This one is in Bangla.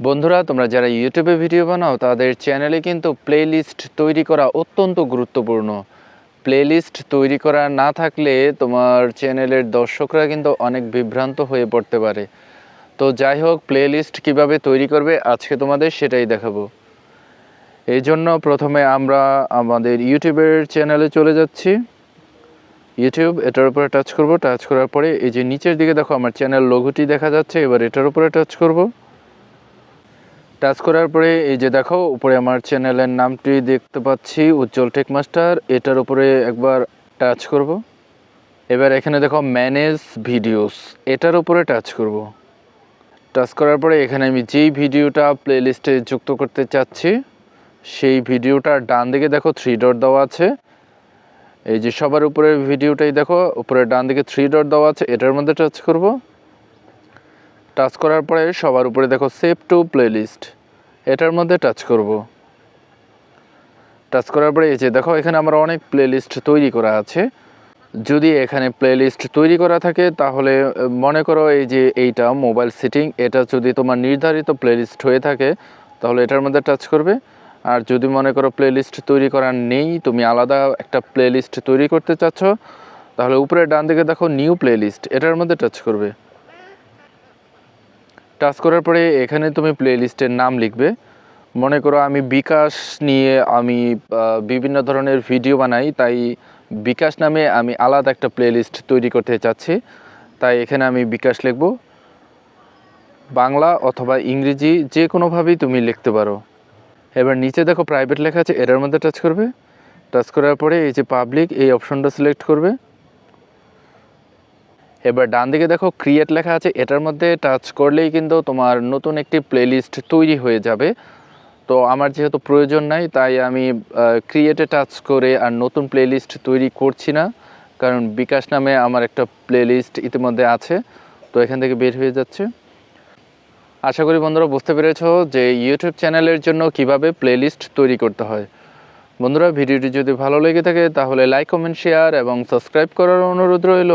বন্ধুরা, তোমরা যারা ইউটিউবে ভিডিও বানাও, তাদের চ্যানেলে কিন্তু প্লেলিস্ট তৈরি করা অত্যন্ত গুরুত্বপূর্ণ। প্লেলিস্ট তৈরি করা না থাকলে তোমার চ্যানেলের দর্শকরা কিন্তু অনেক বিভ্রান্ত হয়ে পড়তে পারে। তো যাই হোক প্লেলিস্ট কীভাবে তৈরি করবে আজকে তোমাদের সেটাই দেখাবো। এই জন্য প্রথমে আমরা আমাদের ইউটিউবের চ্যানেলে চলে যাচ্ছি। ইউটিউব এটার উপরে টাচ করব। টাচ করার পরে এই যে নিচের দিকে দেখো, আমার চ্যানেল লোগোটি দেখা যাচ্ছে। এবার এটার উপরে টাচ করব। টাচ করার পরে এই যে দেখো, উপরে আমার চ্যানেলের নামটি দেখতে পাচ্ছি, উজ্জ্বল টেক মাস্টার। এটার উপরে একবার টাচ করব। এবার এখানে দেখো, ম্যানেজ ভিডিওস। এটার উপরে টাচ করব। টাচ করার পরে এখানে আমি যেই ভিডিওটা প্লেলিস্টে যুক্ত করতে চাচ্ছি, সেই ভিডিওটার ডান দিকে দেখো থ্রি ডট দেওয়া আছে। এই যে সবার উপরে ভিডিওটাই দেখো, উপরে ডান দিকে থ্রি ডট দেওয়া আছে, এটার মধ্যে টাচ করব। টাচ করার পরে সবার উপরে দেখো সেভ টু প্লেলিস্ট। এটার মধ্যে টাচ করব। টাচ করার পরে এই যে দেখো, এখানে আমার অনেক প্লেলিস্ট তৈরি করা আছে। যদি এখানে প্লেলিস্ট তৈরি করা থাকে, তাহলে মনে করো এই যে এইটা, মোবাইল সেটিং, এটা যদি তোমার নির্ধারিত প্লেলিস্ট হয়ে থাকে, তাহলে এটার মধ্যে টাচ করবে। আর যদি মনে করো প্লেলিস্ট তৈরি করার নেই, তুমি আলাদা একটা প্লেলিস্ট তৈরি করতে চাচ্ছ, তাহলে উপরে ডান দিকে দেখো নিউ প্লেলিস্ট, এটার মধ্যে টাচ করবে। টাচ করার পরে এখানে তুমি প্লেলিস্টের নাম লিখবে। মনে করো আমি বিকাশ নিয়ে আমি বিভিন্ন ধরনের ভিডিও বানাই, তাই বিকাশ নামে আমি আলাদা একটা প্লেলিস্ট তৈরি করতে চাচ্ছি। তাই এখানে আমি বিকাশ লিখব। বাংলা অথবা ইংরেজি যে কোনোভাবেই তুমি লিখতে পারো। এবার নিচে দেখো প্রাইভেট লেখা আছে, এটার মধ্যে টাচ করবে। টাচ করার পরে এই যে পাবলিক এই অপশনটা সিলেক্ট করবে। এবার ডান দিকে দেখো ক্রিয়েট লেখা আছে। এটার মধ্যে টাচ করলেই কিন্তু তোমার নতুন একটি প্লেলিস্ট তৈরি হয়ে যাবে। তো আমার যেহেতু প্রয়োজন নাই, তাই আমি ক্রিয়েটে টাচ করে আর নতুন প্লেলিস্ট তৈরি করছি না। কারণ বিকাশ নামে আমার একটা প্লেলিস্ট ইতিমধ্যে আছে। তো এখান থেকে বের হয়ে যাচ্ছে। আশা করি বন্ধুরা বুঝতে পেরেছ যে ইউটিউব চ্যানেলের জন্য কীভাবে প্লেলিস্ট তৈরি করতে হয়। বন্ধুরা, ভিডিওটি যদি ভালো লেগে থাকে, তাহলে লাইক কমেন্ট শেয়ার এবং সাবস্ক্রাইব করার অনুরোধ রইল।